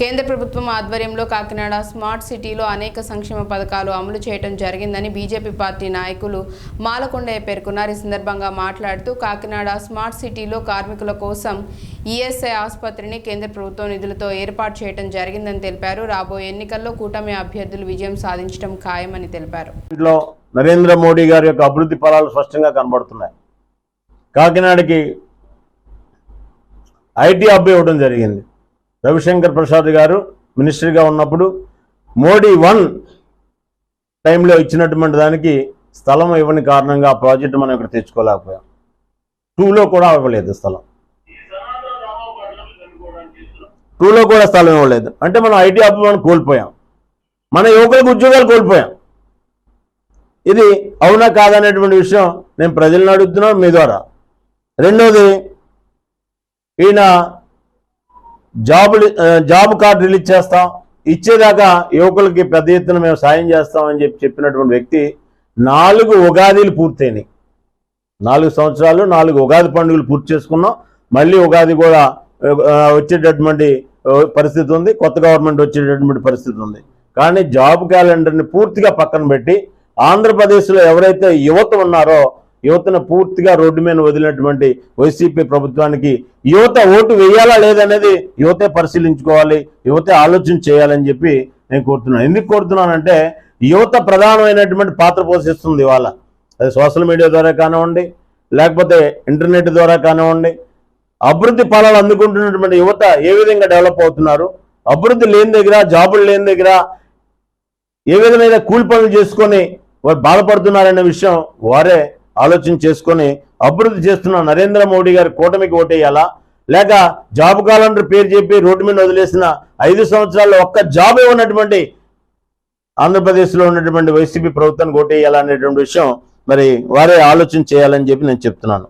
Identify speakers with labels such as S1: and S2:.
S1: కేంద్ర ప్రభుత్వం ఆధ్వర్యంలో కాకినాడ స్మార్ట్ సిటీలో అనేక సంక్షేమ పథకాలు అమలు చేయడం జరిగిందని బీజేపీ పార్టీ నాయకులు మాలకొండయ్య పేర్కొన్నారు. ఈ సందర్భంగా మాట్లాడుతూ కాకినాడ స్మార్ట్ సిటీలో కార్మికుల కోసం ఈఎస్ఐ ఆసుపత్రిని కేంద్ర ప్రభుత్వం నిధులతో ఏర్పాటు చేయడం జరిగిందని తెలిపారు. రాబోయే ఎన్నికల్లో కూటమి అభ్యర్థులు విజయం సాధించడం ఖాయమని తెలిపారు.
S2: నరేంద్ర మోడీ గారి యొక్క అభివృద్ధి ఫలాలు స్పష్టంగా కనబడుతున్నాయి. కాకినాడకి ఐటీ హబ్ ఇవ్వడం జరిగింది. రవిశంకర్ ప్రసాద్ గారు మినిస్టర్గా ఉన్నప్పుడు మోడీ వన్ టైంలో ఇచ్చినటువంటి దానికి స్థలం ఇవ్వని కారణంగా ఆ ప్రాజెక్ట్ మనం ఇక్కడ తెచ్చుకోలేకపోయాం. టూలో కూడా ఇవ్వలేదు స్థలం. టూలో కూడా స్థలం ఇవ్వలేదు. అంటే మనం ఐటీ హబ్ మనం కోల్పోయాం. మన యువకులకు ఉద్యోగాలు కోల్పోయాం. ఇది అవునా కాదనేటువంటి విషయం నేను ప్రజలను అడుగుతున్నాను మీ ద్వారా. రెండోది ఈయన జాబ్ జాబ్ కార్డు రిలీజ్ చేస్తాం. ఇచ్చేదాకా యువకులకి పెద్ద ఎత్తున మేము సాయం చేస్తాం అని చెప్పి చెప్పినటువంటి వ్యక్తి నాలుగు ఉగాదిలు పూర్తయినాయి. నాలుగు సంవత్సరాలు నాలుగు ఉగాది పండుగలు పూర్తి చేసుకున్నాం. మళ్ళీ ఉగాది కూడా వచ్చేటటువంటి పరిస్థితి ఉంది. కొత్త గవర్నమెంట్ వచ్చేటటువంటి పరిస్థితి ఉంది. కానీ జాబ్ క్యాలెండర్ని పూర్తిగా పక్కన పెట్టి ఆంధ్రప్రదేశ్లో ఎవరైతే యువత ఉన్నారో యువతను పూర్తిగా రోడ్డు మీద వదిలినటువంటి వైసీపీ ప్రభుత్వానికి యువత ఓటు వేయాలా లేదనేది యువతే పరిశీలించుకోవాలి యువతే ఆలోచన చేయాలని చెప్పి నేను కోరుతున్నాను. ఎందుకు కోరుతున్నానంటే యువత ప్రధానమైనటువంటి పాత్ర పోషిస్తుంది ఇవాళ. అది సోషల్ మీడియా ద్వారా కానివ్వండి లేకపోతే ఇంటర్నెట్ ద్వారా కానివ్వండి అభివృద్ధి ఫలాలు అందుకుంటున్నటువంటి యువత ఏ విధంగా డెవలప్ అవుతున్నారు అభివృద్ధి లేని దగ్గర జాబులు లేని దగ్గర ఏ విధమైన కూలి పనులు చేసుకొని వారు బాధపడుతున్నారనే విషయం వారే ఆలోచన చేసుకొని అభివృద్ధి చేస్తున్న నరేంద్ర మోడీ గారి కూటమికి ఓటేయాలా? లేక జాబ్ క్యాలెండర్ పేరు చెప్పి రోడ్డు మీద వదిలేసిన ఐదు సంవత్సరాల్లో ఒక్క జాబ్ ఇవ్వనటువంటి ఆంధ్రప్రదేశ్లో ఉన్నటువంటి వైసీపీ ప్రభుత్వానికి ఓటేయాలా అనేటువంటి విషయం మరి వారే ఆలోచన చేయాలని చెప్పి నేను చెప్తున్నాను.